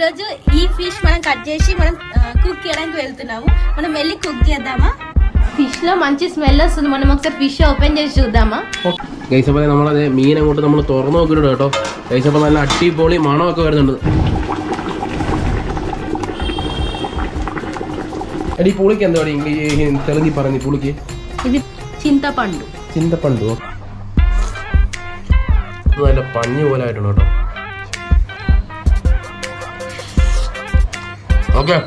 ఈరోజు ఈ ఫిష్ మనం కట్ చేసి మనం కుక్ చేయడానికి వెళ్తున్నాము మనం వెళ్ళి కుక్ చేద్దామా ఫిష్ లో మంచి స్మెల్ వస్తుంది మనం ఒకసారి ఫిష్ ഓപ്പൺ చేసి చూద్దామా ഗൈസ് അപ്പോൾ നമ്മളത് മീൻ അങ്ങോട്ട് നമ്മൾ തുറന്നു നോക്കിയിട്ടുണ്ട് കേട്ടോ ഗൈസ് അപ്പോൾ നല്ല അടിപൊളി മണമൊക്കെ വരുന്നുണ്ട് എടി പുളിക്ക് എന്താ ഇംഗ്ലീഷ് തെലുങ്കി പറഞ്ഞു പുളിക്ക് ఇది చింతపండు ചിന്തപ്പണ്ടു ഇത് നല്ല പഞ്ഞ് പോലെ ആയിട്ടുണ്ട് കേട്ടോ ഓക്കെ.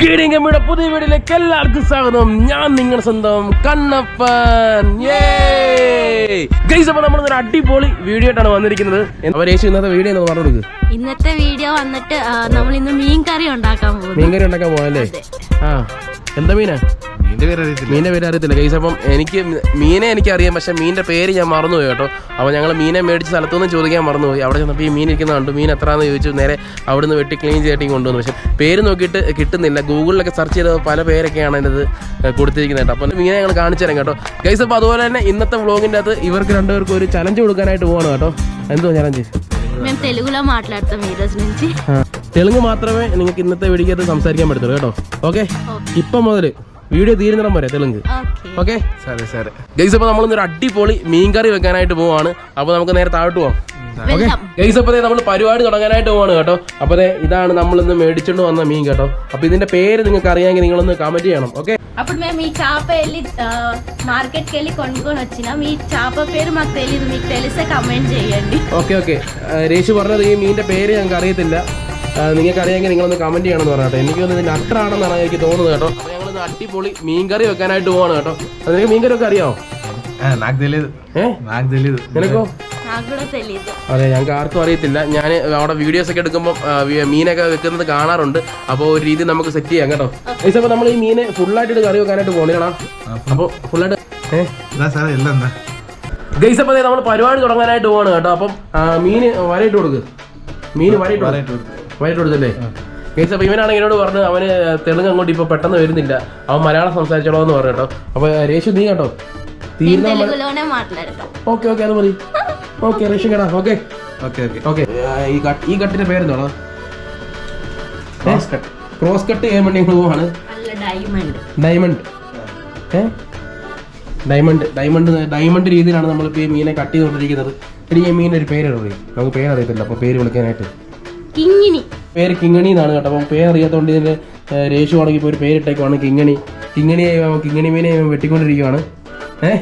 കീടിങ്കമ്മിയുടെ പുതിയ വീടിലേക്ക് എല്ലാവർക്കും സ്വാഗതം. ഞാൻ നിങ്ങളുടെ സ്വന്തം കണ്ണപ്പൻ. ഗൈസ് അപ്പോൾ നമ്മൾ ഒരു അടിപൊളി വീഡിയോ ആയിട്ടാണ് വന്നിരിക്കുന്നത്. അവരേശു ഇന്നത്തെ വീഡിയോ എന്ന് പറഞ്ഞു ഇന്നത്തെ വീഡിയോ വന്നിട്ട് നമ്മൾ ഇന്ന് മീൻ കറി ഉണ്ടാക്കാൻ പോകുന്നു. മീൻകറി ഉണ്ടാക്കാൻ പോകാനല്ലേ ആ എന്താ മീനാ? മീനിന്റെ പേര് അറിയത്തില്ല ഗൈസ് അപ്പം എനിക്ക് മീനെ എനിക്ക് അറിയാം പക്ഷെ മീനിന്റെ പേര് ഞാൻ മറന്നുപോയി കേട്ടോ അപ്പോൾ ഞങ്ങൾ മീനെ മേടിച്ച സ്ഥലത്തുനിന്ന് ചോദിക്കാൻ മറന്നുപോയി അവിടെ ചെന്നപ്പോൾ ഈ മീൻ ഇരിക്കുന്ന കണ്ടു മീൻ എത്രയാണെന്ന് ചോദിച്ചു നേരെ അവിടുന്ന് വെട്ടി ക്ലീൻ ചെയ്തിട്ട് കൊണ്ടുവന്നു പക്ഷെ പേര് നോക്കിയിട്ട് കിട്ടുന്നില്ല ഗൂഗിളിലൊക്കെ സെർച്ച് ചെയ്ത പല പേരൊക്കെയാണ് അതിനകത്ത് കൊടുത്തിരിക്കുന്നത് കേട്ടോ അപ്പോൾ മീനെ ഞങ്ങൾ കാണിച്ചു തരാം കേട്ടോ ഗൈസ് അപ്പോൾ അതുപോലെ തന്നെ ഇന്നത്തെ വ്ളോഗിൻ്റെ അകത്ത് ഇവർക്ക് രണ്ടുപേർക്കും ഒരു ചലഞ്ച് കൊടുക്കാനായിട്ട് പോകണം കേട്ടോ എന്തോ ചലഞ്ച് మేము తెలుగులో మాట్లాడతాం ఈ రోజు నుంచి തെലുങ്ക് മാത്രമേ നിങ്ങൾക്ക് ഇന്നത്തെ വീഡിയോക്കകത്ത് സംസാരിക്കാൻ പറ്റത്തുള്ളൂ കേട്ടോ ഓക്കെ ഇപ്പം മുതൽ വീഡിയോ തീരുന്നിടം വരെ തെലുങ്ക്. ഓക്കെ. സാറേ സാറേ. ഗൈസ് അപ്പൊ നമ്മളൊന്നൊരു അടിപൊളി മീൻ കറി വെക്കാനായിട്ട് പോവാണ്. അപ്പൊ നമുക്ക് നേരെ താഴോട്ട് പോവാം. നമ്മൾ പരിപാടി തുടങ്ങാനായിട്ട് പോവാണ് കേട്ടോ. അപ്പൊ ഇതാണ് നമ്മൾ ഇന്ന് മേടിച്ചോണ്ട് വന്ന മീൻ കേട്ടോ. അപ്പൊ ഇതിന്റെ പേര് നിങ്ങൾക്ക് അറിയാമെങ്കിൽ നിങ്ങൾ ഒന്ന് കമന്റ് ചെയ്യണം ഓക്കെ? Okay okay. ఈ രേഷു പറഞ്ഞത് ഈ മീന്റെ പേര് ഞങ്ങൾക്ക് അറിയത്തില്ല നിങ്ങൾക്ക് അറിയാമെങ്കിൽ നിങ്ങളൊന്ന് കമന്റ് ചെയ്യണമെന്ന് പറഞ്ഞു കേട്ടോ. എനിക്ക് ഇതിന്റെ അത്ര ആണെന്നാണ് എനിക്ക് തോന്നുന്നത് കേട്ടോ. അടിപൊളി മീൻകറി വെക്കാനായിട്ട് പോവാണ് കേട്ടോ. അതിന് മീൻകറി ഒക്കെ അറിയാമോ അതെ ഞങ്ങൾക്ക് ആർക്കും അറിയത്തില്ല. ഞാൻ അവിടെ വീഡിയോസ് ഒക്കെ എടുക്കുമ്പോൾ മീനൊക്കെ വെക്കുന്നത് കാണാറുണ്ട്. അപ്പോൾ ഒരു രീതി നമുക്ക് സെറ്റ് ചെയ്യാം കേട്ടോ. അപ്പോൾ നമ്മൾ ഈ മീനെ ഫുള്ളായിട്ട് കറി വെക്കാനായിട്ട് പോകണേടാ അപ്പോൾ ഫുള്ളായിട്ട് ഗൈസ് അപ്പോൾ നമ്മൾ പരിപാടി തുടങ്ങാനായിട്ട് പോവാണ് കേട്ടോ. അപ്പം മീന് വരയിട്ട് കൊടുക്ക്. മീന് വരയിട്ട് വരയിട്ട് കൊടുത്തല്ലേ? കേസ് അപ്പോൾ ഇവനാണ് എന്നോട് പറഞ്ഞത് അവന് തെലുങ്ക് അങ്ങോട്ട് ഇപ്പൊ പെട്ടെന്ന് വരുന്നില്ല. അവൻ മലയാളം സംസാരിച്ചോളോ എന്ന് പറഞ്ഞു കേട്ടോ. അപ്പൊ രേഷു നീ കേട്ടോ? ഓക്കെ ഓക്കെ അത് മതി. ഓക്കെ രേഷു കേടാ. ഓക്കെ. Okay okay. ഓക്കെ. ഈ കട്ട് പേരെന്താണോ ക്രോസ് കട്ട്. ക്രോസ് കട്ട് ചെയ്യാൻ പോവാണ്. ഡയമണ്ട് ഏ? ഡയമണ്ട് ഡയമണ്ട് ഡയമണ്ട് രീതിയിലാണ് നമ്മളിപ്പോൾ ഈ മീനെ കട്ട് ചെയ്തുകൊണ്ടിരിക്കുന്നത്. എനിക്ക് മീനൊരു പേര് പേരറിയും നമുക്ക് പേരറിയത്തില്ല അപ്പൊ പേര് വിളിക്കാനായിട്ട്. കിങ്ങിനി പേര് കിങ്ങണി എന്നാണ് കേട്ടോ. അപ്പം പേര് അറിയാത്തതുകൊണ്ട് ഇതിന് രേഷു ആണെങ്കിൽ ഇപ്പോൾ ഒരു പേരിട്ടേക്കുവാണ് കിങ്ങണി. കിങ്ങണി കിങ്ങണി മീനെ വെട്ടിക്കൊണ്ടിരിക്കുവാണ്. വെട്ടിക്കൊണ്ടിരിക്കുകയാണ് ഏഹ്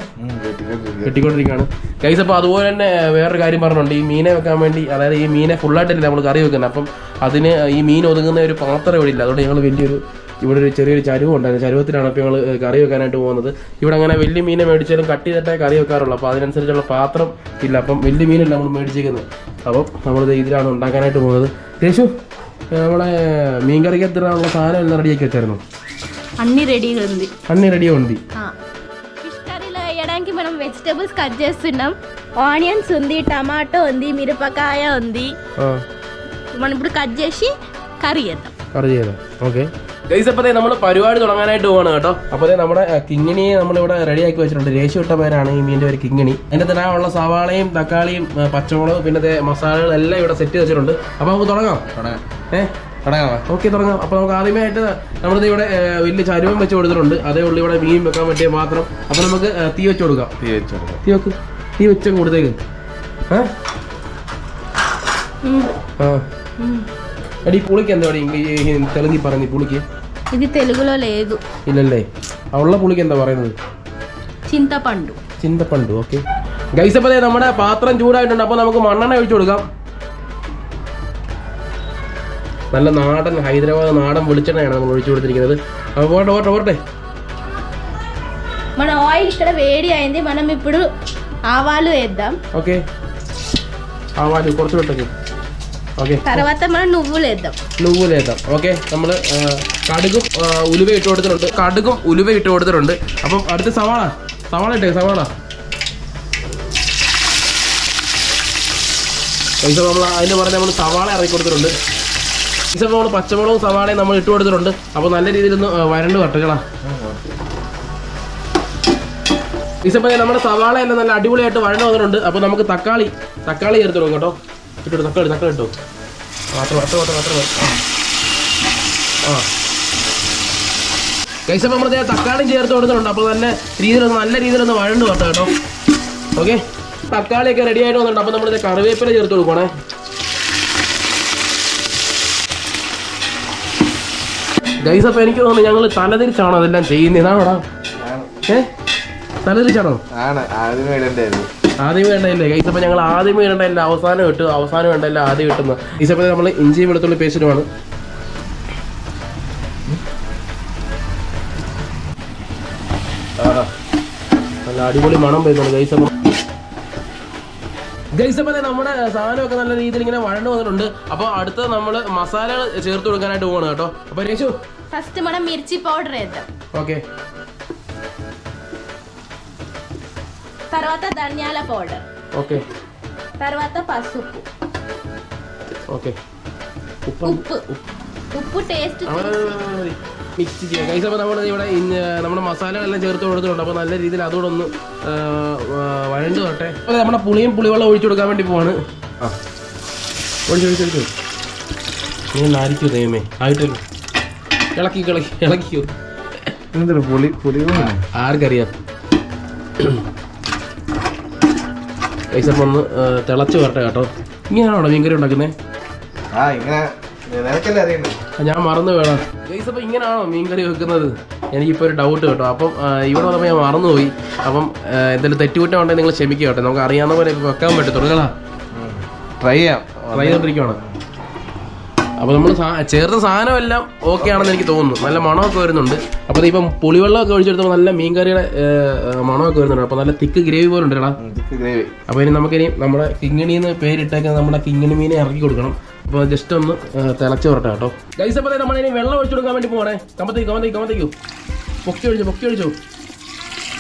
വെട്ടിക്കൊണ്ടിരിക്കുകയാണ് ഗൈസ് അപ്പോൾ അതുപോലെ തന്നെ വേറൊരു കാര്യം പറഞ്ഞിട്ടുണ്ട് ഈ മീനെ വെക്കാൻ വേണ്ടി അതായത് ഈ മീനെ ഫുള്ളായിട്ടല്ല നമ്മൾ കറി വെക്കുന്നത് അപ്പം അതിന് ഈ മീൻ ഒതുങ്ങുന്ന ഒരു പാത്രം ഇവിടെ ഇല്ല. അതുകൊണ്ട് ഞങ്ങൾ വലിയൊരു ഇവിടെ ഒരു ചെറിയൊരു ചരുവ് ഉണ്ടായിരുന്നു. ചരുവത്തിലാണ് ഇപ്പോൾ ഞങ്ങൾ കറി വെക്കാനായിട്ട് പോകുന്നത്. ഇവിടെ അങ്ങനെ വലിയ മീനെ മേടിച്ചാലും കട്ട് ചെയ്തിട്ടേ കറി വെക്കാറുള്ളൂ. അപ്പോൾ അതിനനുസരിച്ചുള്ള പാത്രം ഇല്ല. അപ്പം വലിയ മീനല്ല നമ്മൾ മേടിച്ചിരിക്കുന്നത് അപ്പം നമ്മളിത് ഇതിലാണ് ഉണ്ടാക്കാനായിട്ട് പോകുന്നത്. യേശു നമ്മളെ മീൻ കറിക്ക് എത്തിനുള്ള സാധനം എല്ലാം റെഡിയാക്കി വെച്ചായിരുന്നു అన్ని రెడీగా ఉంది അണ്ണി റെഡിയോ ഉണ്ട് ఫిష్ కర్రీలో వేయడానికి మనం వెజిటేబుల్స్ కట్ చేస్తున్నాం ఆనియన్స్ ఉంది టమాటో ఉంది మిరపకాయ ఉంది ആ మనం ఇప్పుడు కట్ చేసి కర్రీ చేద్దాం കറി ചെയ്തോ ഓക്കെ ഗൈസ് അപ്പോൾ നമ്മൾ പരിപാടി തുടങ്ങാനായിട്ട് പോവാണ് കേട്ടോ. അപ്പോൾ നമ്മുടെ കിങ്ങിണിയെ നമ്മളിവിടെ റെഡിയാക്കി വെച്ചിട്ടുണ്ട്. രേശു ഇട്ട പേരാണ് ഈ മീന്റെ ഒരു കിങ്ങിണി. അതിന്റെ തന്നെ ഉള്ള സവാളയും തക്കാളിയും പച്ചമുളകും പിന്നെ ദേ മസാലകളും എല്ലാം ഇവിടെ സെറ്റ് വെച്ചിട്ടുണ്ട് അപ്പോൾ നമുക്ക് തുടങ്ങാം. തുടങ്ങാം. ഏഹ് തുടങ്ങാം. ഓക്കെ തുടങ്ങാം. അപ്പോൾ നമുക്ക് ആദ്യമായിട്ട് നമ്മളിത് ഇവിടെ വലിയ ചരുവം വെച്ച് കൊടുത്തിട്ടുണ്ട്. അതേ ഉള്ളു ഇവിടെ മീൻ വെക്കാൻ പറ്റിയ മാത്രം. അപ്പോൾ നമുക്ക് തീ വെച്ച് കൊടുക്കാം. തീ വെച്ച് കൊടുക്കാം. തീ വെക്ക്. തീ വെച്ച കൊടുത്തേക്ക്. ഏ? ആ. എടി പുളിക്ക് എന്താ ഇംഗ്ലീഷ് തെലുങ്കി പറഞ്ഞു പുളിക്ക്? ఇది తెలుగులో లేదు ഇല്ലല്ലേ ആ ഉള്ള പുളിക്ക് എന്താ പറയുന്നത് చింతపండు ചിന്തപ്പണ്ട് ഓക്കെ ഗൈസ് അപ്പോൾ ദേ നമ്മുടെ പാത്രം ചൂടായിട്ടുണ്ട് അപ്പോൾ നമുക്ക് മണ്ണെണ്ണ ഒഴിച്ചു കൊടുക്കാം നല്ല നാടൻ ഹൈദരാബാദ് നാടൻ വെളിച്ചെണ്ണയാണ് നമ്മൾ ഒഴിച്ചു കൊടുത്തിരിക്കുന്നത് അപ്പോൾ പോട്ടെ പോട്ടെ പോട്ടെ మన ఆయిల్ ఇక్కడ వేడి అయింది మనం ఇప్పుడు ఆవాలు వేద్దాం ഓക്കെ ആ വാല് കുറച്ച് വിട്ടേക്ക് ഓക്കെ తర్వాత మనం నువ్వులు వేద్దాం നൂലേതാം ഓക്കെ നമ്മൾ കടുകും ആ, ഉലുവ ഇട്ട് കൊടുത്തിട്ടുണ്ട് കടുകും ഉലുവ ഇട്ട് കൊടുത്തിട്ടുണ്ട് അപ്പം അടുത്ത സവാള സവാള ഇട്ടേ സവാള പൈസ നമ്മൾ അതിന് പറഞ്ഞ് നമ്മൾ സവാള ഇറക്കി കൊടുത്തിട്ടുണ്ട് പൈസ നമ്മൾ പച്ചമുളകും സവാളയും നമ്മൾ ഇട്ട് കൊടുത്തിട്ടുണ്ട് അപ്പോൾ നല്ല രീതിയിൽ ഒന്ന് ആ, വരണ്ട് കട്ടുകളാ ഈസപ്പ നമ്മുടെ സവാള എല്ലാം നല്ല അടിപൊളിയായിട്ട് വഴണ്ട് വന്നിട്ടുണ്ട് അപ്പോൾ നമുക്ക് തക്കാളി തക്കാളി ചേർത്ത് കൊടുക്കും കേട്ടോ ഇട്ടോ തക്കാളി തക്കാളി ഇട്ടോ. മാത്രം അത്ര മാത്രം അത്ര ആ. കൈസ നമ്മൾ തക്കാളി ചേർത്ത് കൊടുത്തിട്ടുണ്ട്. അപ്പോൾ തന്നെ രീതിയിലൊന്ന് നല്ല രീതിയിലൊന്ന് വഴണ്ട് വരട്ടെ കേട്ടോ. ഓക്കെ? തക്കാളിയൊക്കെ റെഡി ആയിട്ട് വന്നിട്ടുണ്ട്. അപ്പോൾ നമ്മൾ കറിവേപ്പില ചേർത്ത് കൊടുക്കണേ ഗൈസ് അപ്പോൾ എനിക്ക് തോന്നുന്നു ഞങ്ങൾ തലതിരിച്ചാണോ അതെല്ലാം ചെയ്യുന്നത്? ഇതാണോടാ? ഏ? തലതിരിച്ചാണോ? ആണ്. ആദ്യം ഇടണ്ടായിരുന്നു ആദ്യം വേണ്ടതല്ലേ ഇതിപ്പോൾ ഞങ്ങൾ ആദ്യം വേണ്ടതല്ല അവസാനം കിട്ടും അവസാനം വേണ്ടതല്ല ആദ്യം കിട്ടുന്ന. ഇതിപ്പോൾ നമ്മൾ ഇഞ്ചി വെളുത്തുള്ളി പേസ്റ്റുമാണ് നല്ല അടിപൊളി മണം വരുന്നുണ്ട് ഗൈസ് അപ്പം ഗൈസ് അപ്പം നമ്മുടെ സാധനമൊക്കെ നല്ല രീതിയിൽ ഇങ്ങനെ വഴണ്ട് വന്നിട്ടുണ്ട്. അപ്പോൾ അടുത്ത നമ്മൾ മസാല ചേർത്ത് കൊടുക്കാനായിട്ട് പോകണം കേട്ടോ. അപ്പോൾ ഫസ്റ്റ് മണം മിർച്ചി പൗഡർ ഓക്കെ తర్వాత ధనియాల పౌడర్ ఓకే తర్వాత పసుపు ఓకే ഉപ്പ് ఉప్పు ఉప్పు టేస్ట్ മിക്സ് ചെയ്യുക കൈസ് അപ്പോൾ നമ്മൾ ഇവിടെ ഇന്ന് നമ്മുടെ മസാലകളെല്ലാം ചേർത്ത് കൊടുത്തിട്ടുണ്ട് അപ്പോൾ നല്ല രീതിയിൽ അതുകൂടെ ഒന്ന് ആ, ആ, വഴണ്ട് തൊട്ടെ അപ്പോൾ നമ്മുടെ പുളിയും പുളിവെള്ളം ഒഴിച്ചു കൊടുക്കാൻ വേണ്ടി പോവാണ് ആ ഒഴിച്ചു ഒഴിച്ചു ഒഴിച്ചു നീ നാരിക്കൂ ദൈവമേ ആയിട്ടില്ല ഇളക്കി ഇളക്കി ഇളക്കിയോ എന്തിനു പുളി പുളി ആർക്കറിയാം അപ്പോൾ ഒന്ന് തിളച്ച് വരട്ടെ കേട്ടോ. ഇങ്ങനെയാണോ മീൻകറി ഉണ്ടാക്കുന്നത് ആ ഇങ്ങനെ ഞാൻ മറന്നു വേണം ഗൈസ് അപ്പോൾ ഇങ്ങനെയാണോ മീൻകറി വെക്കുന്നത്? എനിക്കിപ്പോൾ ഒരു ഡൗട്ട് കേട്ടോ. അപ്പം ഇവിടെ വന്നപ്പോൾ ഞാൻ മറന്നുപോയി. അപ്പം എന്തെങ്കിലും തെറ്റുകുറ്റം ഉണ്ടെങ്കിൽ നിങ്ങൾ ക്ഷമിക്കുക കേട്ടോ. നമുക്ക് അറിയാവുന്ന പോലെ വെക്കാൻ പറ്റത്തുള്ളൂ. കേട്ടോ ട്രൈ ചെയ്യാം. ട്രൈ ചെയ്തോണ്ടിരിക്കുവാണ് അപ്പോൾ നമ്മൾ ചേർത്ത സാധനമെല്ലാം ഓക്കെ ആണെന്ന് എനിക്ക് തോന്നുന്നു. നല്ല മണമൊക്കെ വരുന്നുണ്ട്. അപ്പോൾ ഇപ്പം പുളിവെള്ളമൊക്കെ ഒഴിച്ചെടുത്തപ്പോൾ നല്ല മീൻകറിയുടെ മണമൊക്കെ വരുന്നുണ്ട്. അപ്പോൾ നല്ല തിക്ക് ഗ്രേവി പോലെ ഉണ്ട് കേട്ടോ ഗ്രേവി. അപ്പോൾ ഇനി നമുക്കിനി നമ്മുടെ കിങ്ങിണി എന്ന് പേരിട്ടേക്കുന്ന നമ്മുടെ കിങ്ങിണി മീനെ ഇറക്കി കൊടുക്കണം. അപ്പോൾ ജസ്റ്റ് ഒന്ന് തിളച്ച് വരട്ടെ കേട്ടോ. ഗൈസ് അപ്പോൾ നമ്മൾ ഇനി വെള്ളം ഒഴിച്ചു കൊടുക്കാൻ വേണ്ടി പോകണേ കമ്പത്തേക്ക് കമ്പത്തേക്ക് കമ്പത്തേക്കു പൊക്കി ഒഴിച്ചു പൊക്കി ഒഴിച്ചു.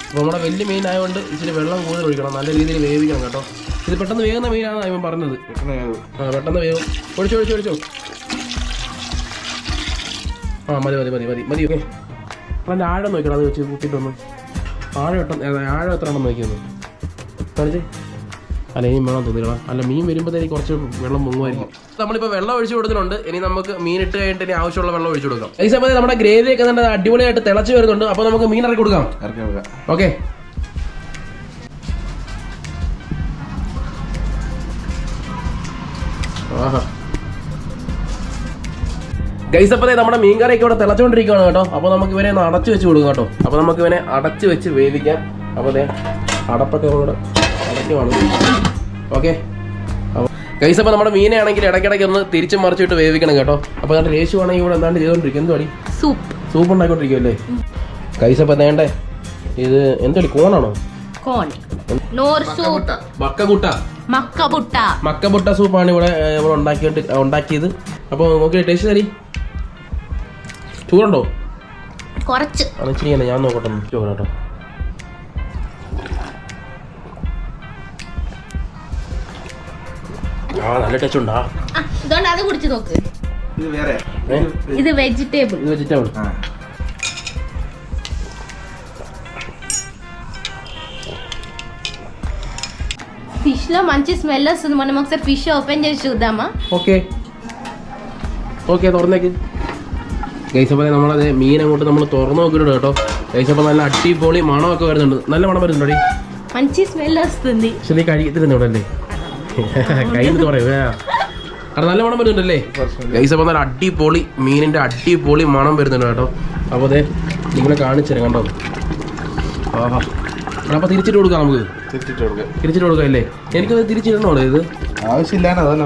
അപ്പോൾ നമ്മുടെ വലിയ മീൻ ആയതുകൊണ്ട് ഇച്ചിരി വെള്ളം കൂടുതൽ ഒഴിക്കണം. നല്ല രീതിയിൽ വേവിക്കണം കേട്ടോ. ഇത് പെട്ടെന്ന് വേകുന്ന മീനാണ് ഇവൻ പറഞ്ഞത്. ആ പെട്ടെന്ന് വേവും. ഒഴിച്ചു ഒഴിച്ചു ഒഴിച്ചു. ആ മതി മതി മതി മതി മതി. ഓക്കെ. അതിന്റെ ആഴം നോക്കണം അത് വെച്ച് കൂട്ടിയിട്ടൊന്ന്. ആഴം ആഴം എത്ര ആണെന്ന് നോക്കിയൊന്ന്. കാണിച്ചേ. അല്ല ഇനി വേണം തോന്നിയില്ല അല്ല മീൻ വരുമ്പോഴത്തേക്ക് കുറച്ച് വെള്ളം പൊങ്ങുമായിരിക്കും നമ്മളിപ്പോൾ വെള്ളം ഒഴിച്ചു കൊടുത്തിട്ടുണ്ട്. ഇനി നമുക്ക് മീൻ ഇട്ട് കഴിഞ്ഞിട്ട് ഇനി ആവശ്യമുള്ള വെള്ളം ഒഴിച്ചു കൊടുക്കാം. ഈ സമയത്ത് നമ്മുടെ ഗ്രേവി ഒക്കെ നല്ല അടിപൊളിയായിട്ട് തിളച്ച് വരുന്നുണ്ട്. അപ്പോൾ നമുക്ക് മീൻ ഇറക്കി കൊടുക്കാം. ഇറക്കി കൊടുക്കാം. ഓക്കെ. ആഹാ. ഗൈസ് അപ്പോൾ നമ്മുടെ മീൻകറിയൊക്കെ ഇവിടെ തിളച്ചുകൊണ്ടിരിക്കുകയാണ് കേട്ടോ. അപ്പോൾ നമുക്ക് ഇവനെ ഒന്ന് അടച്ചു വെച്ച് കൊടുക്കാം കേട്ടോ. അപ്പോൾ നമുക്ക് ഇവനെ അടച്ചു വെച്ച് വേവിക്കാം. അപ്പോൾ അതെ അടപ്പൊക്കെ നമ്മളിവിടെ പറ്റുവാണ് ഓക്കെ കൈസ് അപ്പൊ നമ്മുടെ മീനാണെങ്കിൽ ഇടയ്ക്കിടയ്ക്ക് ഒന്ന് തിരിച്ചു മറിച്ചിട്ട് വേവിക്കണം കേട്ടോ. അപ്പോൾ രേശു ആണെങ്കിൽ ഇവിടെ എന്താണ് ചെയ്തുകൊണ്ടിരിക്കും എന്തുവാടി? സൂപ്പ് സൂപ്പ് ഉണ്ടാക്കിക്കൊണ്ടിരിക്കുമല്ലേ കൈസ് അപ്പോൾ നേണ്ടേ ഇത് എന്താണ് കോണാണോ? മക്കപുട്ട സൂപ്പാണ് ഇവിടെ ഇവിടെ ഉണ്ടാക്കിയിട്ട് ഉണ്ടാക്കിയത്. അപ്പോൾ നോക്കി ടേസ്റ്റ് തരി. ചൂടുണ്ടോ? കുറച്ച്. ഞാൻ നോക്കട്ടെ ചൂടാട്ടോ ആ നല്ല ടേസ്റ്റ് ഉണ്ടാ ആ, ഇതുകൊണ്ട് അത് കുടിച്ച് നോക്ക് ഇത് വേറെ ഏ ഇത് വെജിറ്റേബിൾ ഇത് വെജിറ്റബിൾ ആ ఫిష్ లో మంచి స్మెల్ వస్తుంది మనం ఒకసారి ఫిష్ ఓపెన్ చేసి చూద్దామా ഓക്കെ ഓക്കെ തുറന്നേക്ക് ഗൈസപ്പോൾ നമ്മളത് മീൻ അങ്ങോട്ട് നമ്മൾ തുറന്നു നോക്കിയിട്ടുണ്ട് കേട്ടോ ഗൈസപ്പോൾ നല്ല അടിപൊളി മണമൊക്കെ വരുന്നുണ്ട് നല്ല മണം വരുന്നുണ്ടോ మంచి స్మెల్ వస్తుంది പക്ഷെ നീ കഴിക്കത്തില്ല കയ്യിൽ പറയൂ കാരണം നല്ല മണം വരുന്നുണ്ടല്ലേ? ഗൈസപ്പോൾ നല്ല അടിപൊളി മീനിന്റെ അടിപൊളി മണം വരുന്നുണ്ട് കേട്ടോ. അപ്പോൾ അതെ നിങ്ങളെ കാണിച്ചു തരാം കണ്ടോ? ആഹാ. അപ്പോൾ തിരിച്ചിട്ട് കൊടുക്കാം നമുക്ക്. തിരിച്ചിട്ട് കൊടുക്കാം. തിരിച്ചിട്ട് കൊടുക്കാം അല്ലേ എനിക്കത് തിരിച്ചിടണോ ഇത്?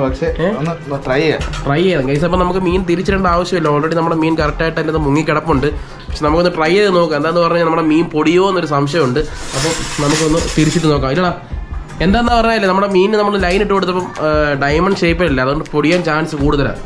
പക്ഷേ? ഒന്ന് ട്രൈ ചെയ്യാം. ട്രൈ ചെയ്യാം. ഗൈസ് അപ്പോൾ നമുക്ക് മീൻ തിരിച്ചിടേണ്ട ആവശ്യമില്ല. ഓൾറെഡി നമ്മുടെ മീൻ കറക്റ്റായിട്ട് അതിന്റെ അത് മുങ്ങി കിടപ്പുണ്ട്. പക്ഷെ നമുക്കൊന്ന് ട്രൈ ചെയ്ത് നോക്കാം. എന്താന്ന് പറഞ്ഞാൽ നമ്മുടെ മീൻ പൊടിയോ എന്നൊരു സംശയമുണ്ട്. അപ്പോൾ നമുക്കൊന്ന് തിരിച്ചിട്ട് നോക്കാം. ഇല്ലടാ എന്താണെന്ന് പറഞ്ഞാൽ നമ്മുടെ മീൻ നമ്മൾ ലൈൻ ഇട്ട് കൊടുത്തപ്പോൾ ഡയമണ്ട് ഷേപ്പിലല്ല അതുകൊണ്ട് പൊടിയാൻ ചാൻസ് കൂടുതലാണ്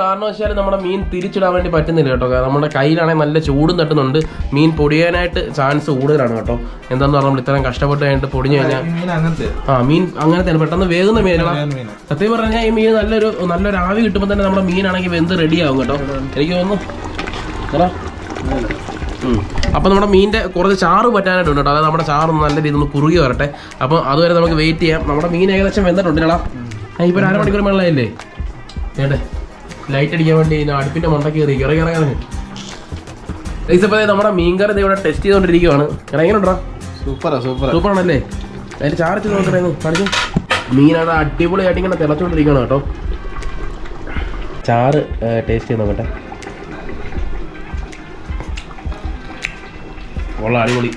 കാരണവശാലും നമ്മുടെ മീൻ തിരിച്ചിടാൻ വേണ്ടി പറ്റുന്നില്ല കേട്ടോ. കാരണം നമ്മുടെ കയ്യിലാണെങ്കിൽ നല്ല ചൂടും തട്ടുന്നുണ്ട്. മീൻ പൊടിയാനായിട്ട് ചാൻസ് കൂടുതലാണ് കേട്ടോ. എന്താന്ന് പറഞ്ഞാൽ നമ്മൾ ഇത്രയും കഷ്ടപ്പെട്ട് കഴിഞ്ഞിട്ട് പൊടിഞ്ഞു കഴിഞ്ഞാൽ ആ മീൻ അങ്ങനെ അങ്ങനത്തെ പെട്ടെന്ന് വേഗുന്ന മീനാണ്. സത്യം പറഞ്ഞാൽ ഈ മീൻ നല്ലൊരു നല്ലൊരു ആവി കിട്ടുമ്പോൾ തന്നെ നമ്മുടെ മീനാണെങ്കിൽ വെന്ത് റെഡിയാവും കേട്ടോ. എനിക്ക് തോന്നുന്നു. അപ്പൊ നമ്മുടെ മീനിന്റെ കുറച്ച് ചാറ് പറ്റാനായിട്ടുണ്ട് കേട്ടോ. അതായത് നമ്മുടെ ചാറ് നല്ല രീതിയിൽ ഒന്ന് കുറുകി വരട്ടെ. അപ്പൊ അതുവരെ നമുക്ക് വെയിറ്റ് ചെയ്യാം. നമ്മുടെ മീൻ ഏകദേശം വെന്തിട്ടുണ്ട്. ഇല്ലടാ ഇപ്പൊ ഒരു അരമണിക്കൂർ വെള്ളമായില്ലേ? വേണ്ടേ? ലൈറ്റ് അടിക്കാൻ വേണ്ടി ഇതിന് അടുപ്പിന്റെ മണ്ട കയറി ഇറങ്ങി ഇറങ്ങി ഇറങ്ങി ഇപ്പൊ നമ്മുടെ മീൻകറി ഇവിടെ ടെസ്റ്റ് ചെയ്തോണ്ടിരിക്കുവാണ്. ഇറങ്ങിയിട്ടുണ്ടോ സൂപ്പറാ സൂപ്പർ ആണല്ലേ അതിന്റെ ചാർജ് നോക്കണേന്ന് കാണിച്ചു? മീനവിടെ അടിപൊളിയായിട്ട് ഇങ്ങനെ തിളച്ചോണ്ടിരിക്കണം കേട്ടോ. ചാറ് ടേസ്റ്റ് ചെയ്ത് നോക്കട്ടെ. കൊള്ളാം അടിപൊളി.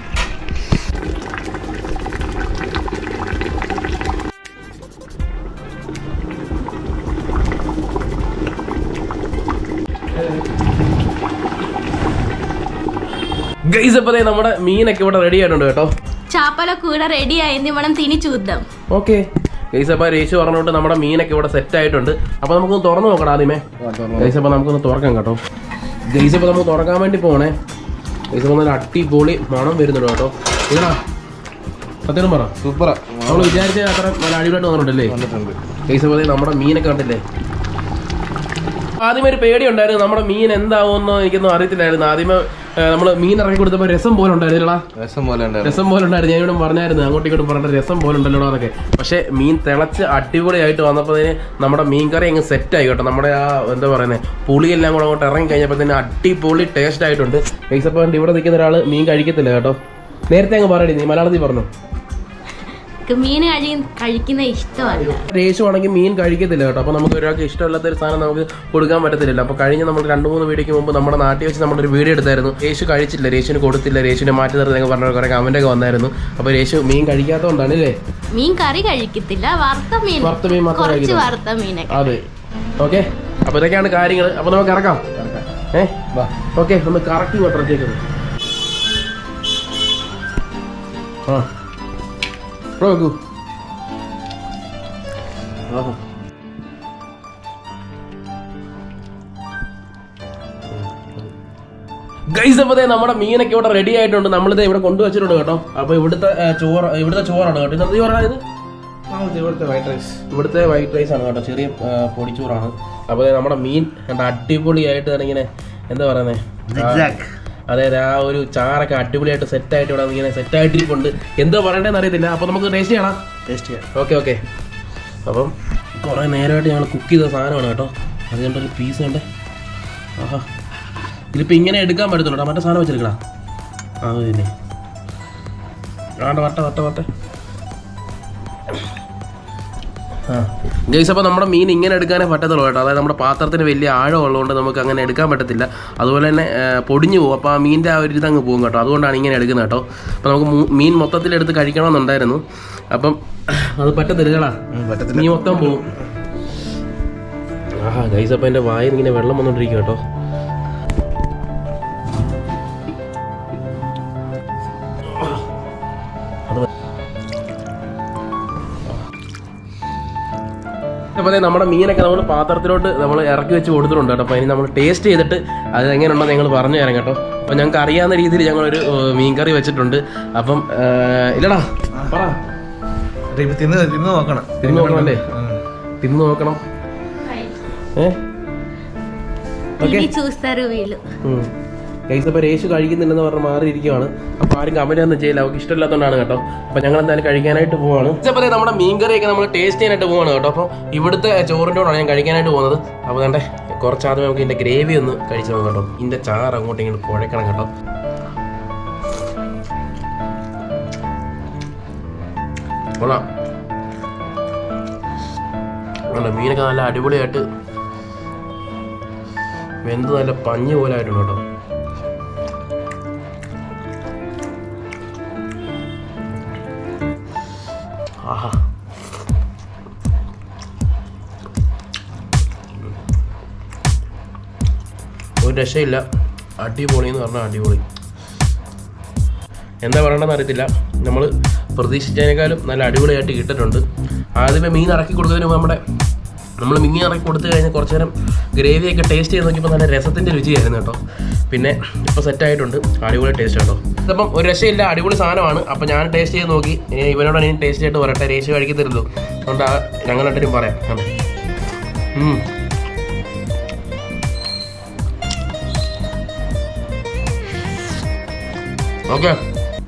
ഗൈസ് അപ്പോൾ നമ്മുടെ മീനൊക്കെ ഇവിടെ റെഡി ആയിട്ടുണ്ട് കേട്ടോ. ചാപ്പല കൂട റെഡി ആയെന്ന് തിനി തിരിച്ചൂദ്ദം ഓക്കെ ഗൈസ് അപ്പൊ രേശു പറഞ്ഞോട്ട് നമ്മുടെ മീനൊക്കെ ഇവിടെ സെറ്റ് ആയിട്ടുണ്ട്. അപ്പോൾ നമുക്കൊന്ന് തുറന്നു നോക്കണം ആദ്യമേ. ഗൈസ് അപ്പോൾ നമുക്കൊന്ന് തുറക്കാം കേട്ടോ. ഗൈസ് അപ്പോൾ നമുക്ക് തുറക്കാൻ വേണ്ടി പോണേ. ഗൈസ് അപ്പൊ നല്ല അടിപൊളി മണം വരുന്നുണ്ട് കേട്ടോ. ഇതാ സത്യം പറ. സൂപ്പറാ നമ്മൾ വിചാരിച്ച അത്ര നല്ല അടിപൊളിയായിട്ട് വന്നിട്ടുണ്ടല്ലേ? ഗൈസ് അപ്പോൾ നമ്മുടെ മീനൊക്കെ കണ്ടില്ലേ? ആദ്യമേ ഒരു പേടി ഉണ്ടായിരുന്നു. നമ്മുടെ മീൻ എന്താവുമെന്നോ എനിക്കൊന്നും അറിയത്തില്ലായിരുന്നു. ആദ്യമേ നമ്മൾ മീൻ ഇറക്കി കൊടുത്തപ്പോൾ രസം പോലെ ഉണ്ടായിരുന്നില്ല രസം പോലെ ഉണ്ടായിരുന്നു. രസം പോലെ ഉണ്ടായിരുന്നു. ഞാൻ ഇവിടെ പറഞ്ഞായിരുന്നു അങ്ങോട്ടും ഇങ്ങോട്ടും പറഞ്ഞ രസം പോലെ ഉണ്ടല്ലോ അതൊക്കെ പക്ഷേ മീൻ തിളച്ച് അടിപൊളിയായിട്ട് വന്നപ്പോഴത്തേന് നമ്മുടെ മീൻ കറി അങ്ങ് സെറ്റ് ആയി കേട്ടോ. നമ്മുടെ ആ എന്താ പറയുന്നത് പുളിയെല്ലാം കൂടെ അങ്ങോട്ട് ഇറങ്ങി കഴിഞ്ഞപ്പോഴത്തേന് അടിപൊളി ടേസ്റ്റ് ആയിട്ടുണ്ട്. അപ്പോൾ ഇവിടെ നിൽക്കുന്ന ഒരാൾ മീൻ കഴിക്കത്തില്ല കേട്ടോ. നേരത്തെ അങ്ങ് പറയടി നീ മലയാളത്തിൽ പറഞ്ഞു. എനിക്ക് മീൻ കഴി കഴിക്കുന്ന ഇഷ്ടമല്ല. രേഷു ആണെങ്കിൽ മീൻ കഴിക്കത്തില്ല കേട്ടോ. അപ്പോൾ നമുക്ക് ഒരാൾക്ക് ഇഷ്ടമില്ലാത്ത ഒരു സാധനം നമുക്ക് കൊടുക്കാൻ പറ്റത്തില്ലല്ലോ. അപ്പോൾ കഴിഞ്ഞ നമ്മൾ രണ്ട് മൂന്ന് വീഡിയോക്ക് മുമ്പ് നമ്മുടെ നാട്ടിൽ വെച്ച് നമ്മളൊരു വീഡിയോ എടുത്തായിരുന്നു. രേഷു കഴിച്ചില്ല രേഷുവിന് കൊടുത്തില്ല രേഷുവിനെ മാറ്റി നിർത്തി പറഞ്ഞ കുറേ കമന്റൊക്കെ വന്നായിരുന്നു. അപ്പോൾ രേഷു മീൻ കഴിക്കാത്തതുകൊണ്ടാണ് അല്ലേ മീൻ കറി കഴിക്കത്തില്ല വറുത്ത മീൻ. വറുത്ത മീൻ മാത്രമേ കുറച്ച് വറുത്ത മീനൊക്കെ. അതെ. ഓക്കെ. അപ്പോൾ ഇതൊക്കെയാണ് കാര്യങ്ങൾ. അപ്പോൾ നമുക്ക് ഇറക്കാം. ഏ വാ. ഓക്കെ ഒന്ന് കറക്റ്റ് കൊട്ടറച്ചേക്കുന്നത് ആ. ഇവിടെ Oh. ഗൈസ് അപ്പോൾ നമ്മുടെ മീനൊക്കെ ഇവിടെ റെഡി ആയിട്ടുണ്ട്. നമ്മളിത് ഇവിടെ കൊണ്ടുവച്ചിട്ടുണ്ട് കേട്ടോ. അപ്പോൾ ഇവിടുത്തെ ചോറ് ഇവിടുത്തെ ചോറാണ് കേട്ടോ. ഇന്നത്തെ ചോറായത് ഇവിടുത്തെ വൈറ്റ് റൈസ് ഇവിടുത്തെ വൈറ്റ് റൈസ് ആണ് കേട്ടോ. ചെറിയ പൊടിച്ചോറാണ്. അപ്പോൾ നമ്മുടെ മീൻ അടിപൊളിയായിട്ട് തന്നെ ഇങ്ങനെ എന്താ പറയുന്നത് അതെ അതെ ആ ഒരു ചാറൊക്കെ അടിപൊളിയായിട്ട് സെറ്റായിട്ട് ഇവിടെ ഇങ്ങനെ സെറ്റായിട്ടിരിപ്പുണ്ട് എന്തോ പറയണ്ടേന്ന് അറിയത്തില്ല. അപ്പോൾ നമുക്ക് ടേസ്റ്റ് ചെയ്യണം? ടേസ്റ്റ് ചെയ്യാം. ഓക്കെ ഓക്കെ അപ്പം കുറേ നേരമായിട്ട് ഞങ്ങൾ കുക്ക് ചെയ്ത സാധനമാണ് കേട്ടോ. അത് കണ്ടൊരു പീസ് കണ്ടേ? ആഹാ. ഇതിലിപ്പോൾ ഇങ്ങനെ എടുക്കാൻ പറ്റത്തുള്ളൂ മറ്റേ സാധനം വെച്ചെടുക്കടാ ആ പിന്നെ വേണ്ട വട്ട വട്ട വട്ട ഗൈസ് അപ്പോൾ നമ്മുടെ മീൻ ഇങ്ങനെ എടുക്കാനേ പറ്റത്തുള്ളൂ കേട്ടോ. അതായത് നമ്മുടെ പാത്രത്തിന് വലിയ ആഴം ഉള്ളതുകൊണ്ട് നമുക്ക് അങ്ങനെ എടുക്കാൻ പറ്റത്തില്ല. അതുപോലെ തന്നെ പൊടിഞ്ഞു പോകും. അപ്പോൾ ആ മീനിന്റെ ആ ഒരു ഇതങ്ങ് പോകും കേട്ടോ. അതുകൊണ്ടാണ് ഇങ്ങനെ എടുക്കുന്നത് കേട്ടോ. അപ്പോൾ നമുക്ക് മീൻ മൊത്തത്തിൽ എടുത്ത് കഴിക്കണമെന്നുണ്ടായിരുന്നു. അപ്പം അത് പറ്റത്തില്ല കേടാ. മീൻ മൊത്തം പോകും. ആഹാ ഗൈസ് അപ്പോൾ എന്റെ വായിൽ ഇങ്ങനെ വെള്ളം വന്നോണ്ടിരിക്കും കേട്ടോ. അപ്പോൾ നമ്മുടെ മീനൊക്കെ നമ്മൾ പാത്രത്തിലോട്ട് നമ്മൾ ഇറക്കി വെച്ച് കൊടുത്തിട്ടുണ്ട് കേട്ടോ അപ്പോൾ ഇനി നമ്മൾ ടേസ്റ്റ് ചെയ്തിട്ട് അത് എങ്ങനെയുണ്ടോ ഞങ്ങൾ പറഞ്ഞു തരാം കേട്ടോ അപ്പോൾ ഞങ്ങൾക്ക് അറിയാവുന്ന രീതിയിൽ ഞങ്ങളൊരു ഏഹ്, മീൻ കറി വെച്ചിട്ടുണ്ട് അപ്പം ഏഹ്, ഇല്ലടാ പറ ഇപ്പൊ തിന്ന് തിന്ന് നോക്കണം തിന്ന് നോക്കണമല്ലേ ഉം. തിന്ന് നോക്കണം ഏ ഓക്കെ తిని చూస్తారు వీళ్ళు ഗൈസ് അപ്പോൾ രേശു കഴിക്കുന്നില്ലെന്ന് പറഞ്ഞ് മാറിയിരിക്കുവാണ്. അപ്പോൾ ആരും കമന്റ് ഒന്നും ചെയ്യില്ല. അവർക്ക് ഇഷ്ടമില്ലാത്തതുകൊണ്ടാണ് കേട്ടോ. അപ്പോൾ ഞങ്ങൾ എന്തായാലും കഴിക്കാനായിട്ട് പോവാണ്. ഇതേപോലെ നമ്മുടെ മീൻ കറിയൊക്കെ നമ്മൾ ടേസ്റ്റ് ചെയ്യാനായിട്ട് പോവാണ് കേട്ടോ. അപ്പോൾ ഇവിടുത്തെ ചോറിന്റെ ഞാൻ കഴിക്കാനായിട്ട് പോകുന്നത്. അപ്പോൾ കണ്ടേ കുറച്ച് ആദ്യം നമുക്ക് ഇതിന്റെ ഗ്രേവി ഒന്ന് കഴിച്ചു നോക്കാം കേട്ടോ. ഇതിന്റെ ചാറ് അങ്ങോട്ട് ഇങ്ങോട്ട് കുഴക്കണം കേട്ടോ. മീനൊക്കെ നല്ല അടിപൊളിയായിട്ട് വെന്ത് നല്ല പഞ്ഞ് പോലെ ആയിട്ടുണ്ട് കേട്ടോ. രക്ഷയില്ല. അടിപൊളി എന്ന് പറഞ്ഞാൽ അടിപൊളി. എന്താ പറയണമെന്ന് അറിയത്തില്ല. നമ്മൾ പ്രതീക്ഷിച്ചതിനേക്കാളും നല്ല അടിപൊളിയായിട്ട് കിട്ടിയിട്ടുണ്ട് ആദ്യമേ മീൻ ഇറക്കി കൊടുക്കുന്നതിന് നമ്മുടെ നമ്മൾ മീൻ ഇറക്കി കൊടുത്തു കഴിഞ്ഞാൽ കുറച്ച് നേരം ഗ്രേവിയൊക്കെ ടേസ്റ്റ് ചെയ്ത് നോക്കിയപ്പോൾ നല്ല രസത്തിന്റെ രുചിയായിരുന്നു കേട്ടോ. പിന്നെ ഇപ്പോൾ സെറ്റായിട്ടുണ്ട് അടിപൊളി ടേസ്റ്റ് കേട്ടോ ഇതപ്പം ഒരു രക്ഷയില്ല അടിപൊളി സാധനമാണ്. അപ്പോൾ ഞാൻ ടേസ്റ്റ് ചെയ്ത് നോക്കി. ഇവനോട് ഇനി ടേസ്റ്റ് ചെയ്തിട്ട് പറയട്ടെ രേഷ്യ കഴിക്കത്തരുള്ളൂ അതുകൊണ്ട് ഞങ്ങൾ രണ്ടുപേരും പറയാം.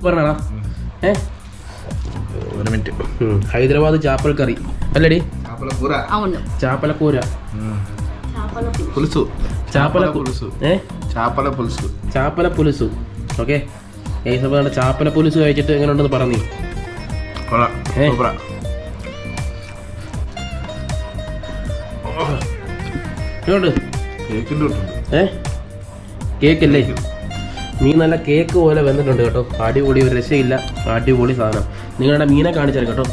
പറഞ്ഞടാ. ഏ? ഒരു മിനിറ്റ്. ഹൈദരാബാദ് ചാപ്പൽ കറി. അല്ലടി. ചാപ്പല പുലുസു ചാപ്പല ഏ? ചാപ്പല ചാപ്പല പുലുസു ഓക്കെ. ചാപ്പല പുലുസു കഴിച്ചിട്ട് എങ്ങനെ ഉണ്ടെന്ന് പറഞ്ഞു ഏ? കേക്കല്ലേ? മീൻ നല്ല കേക്ക് പോലെ വന്നിട്ടുണ്ട് കേട്ടോ. അടിപൊളി ഒരു രക്ഷയില്ല. അടിപൊളി സാധനം. നിങ്ങളുടെ മീനെ കാണിച്ചാൽ കേട്ടോ.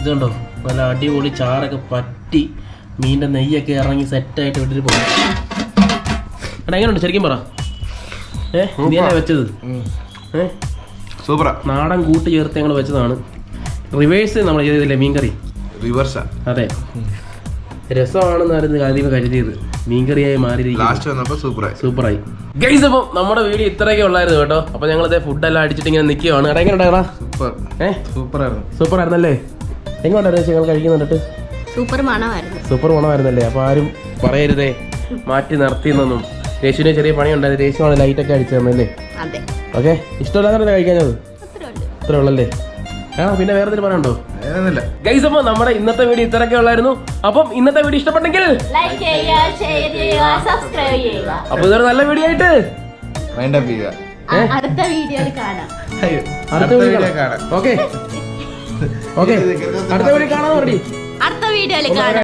ഇതുണ്ടോ നല്ല അടിപൊളി ചാറൊക്കെ പറ്റി മീനിന്റെ നെയ്യൊക്കെ ഇറങ്ങി സെറ്റായിട്ട് വീട്ടിൽ പോകും എടാ എങ്ങനെയുണ്ട്? ശരിക്കും പറ. ഏ വെച്ചത്? ഏ? സൂപ്പറ. നാടൻ കൂട്ടി ചേർത്ത് ഞങ്ങൾ വെച്ചതാണ്. റിവേഴ്സ് നമ്മൾ ചെയ്തില്ലേ മീൻ കറി റിവേഴ്സാ അതെ. രസമാണെന്നായിരുന്നു കാര്യം കരുതിയത്. മീൻകറിയായി മാറി സൂപ്പറായി. ഗൈസ് അപ്പൊ നമ്മുടെ വീഡിയോ ഇത്രയൊക്കെ ഉള്ളായിരുന്നു കേട്ടോ. അപ്പൊ ഞങ്ങൾ ഇതേ ഫുഡെല്ലാം അടിച്ചിട്ട് ഇങ്ങനെ നിൽക്കുകയാണ് കട സൂപ്പർ. ഏഹ് സൂപ്പറായിരുന്നു. സൂപ്പറായിരുന്നല്ലേ? എങ്ങോട്ടായിരുന്നു ഞങ്ങൾ കഴിക്കുന്നുണ്ടിട്ട്? Super super മണമായിരുന്നല്ലേ? അപ്പൊ ആരും പറയരുതേ. മാറ്റി നിർത്തിയെന്നൊന്നും. രേശുവിന് ചെറിയ പണി ഉണ്ടായിരുന്നു ലൈറ്റ് ഒക്കെ അടിച്ചു തന്നല്ലേ? ഓക്കെ ഇഷ്ടമില്ലാതെ കഴിക്കാനത് അത്രേ ഉള്ളല്ലേ? ആ പിന്നെ വേറെ എന്തെങ്കിലും പറയാനുണ്ടോ? ഗൈസ് അപ്പൊ നമ്മുടെ ഇന്നത്തെ വീഡിയോ ഇത്രയൊക്കെ ഉള്ളായിരുന്നു. അപ്പം ഇന്നത്തെ വീഡിയോ ഇഷ്ടപ്പെട്ടെങ്കിൽ അപ്പൊ ഇതൊരു നല്ല വീഡിയോ ആയിട്ട് മൈൻഡ് അപ്പ് ചെയ്യുക അടുത്ത വീഡിയോയിൽ കാണാം. അടുത്ത വീഡിയോ കാണാം. ഓക്കെ ഓക്കെ അടുത്ത വീഡിയോ കാണാൻ അടുത്ത വീഡിയോയിൽ കാണാം.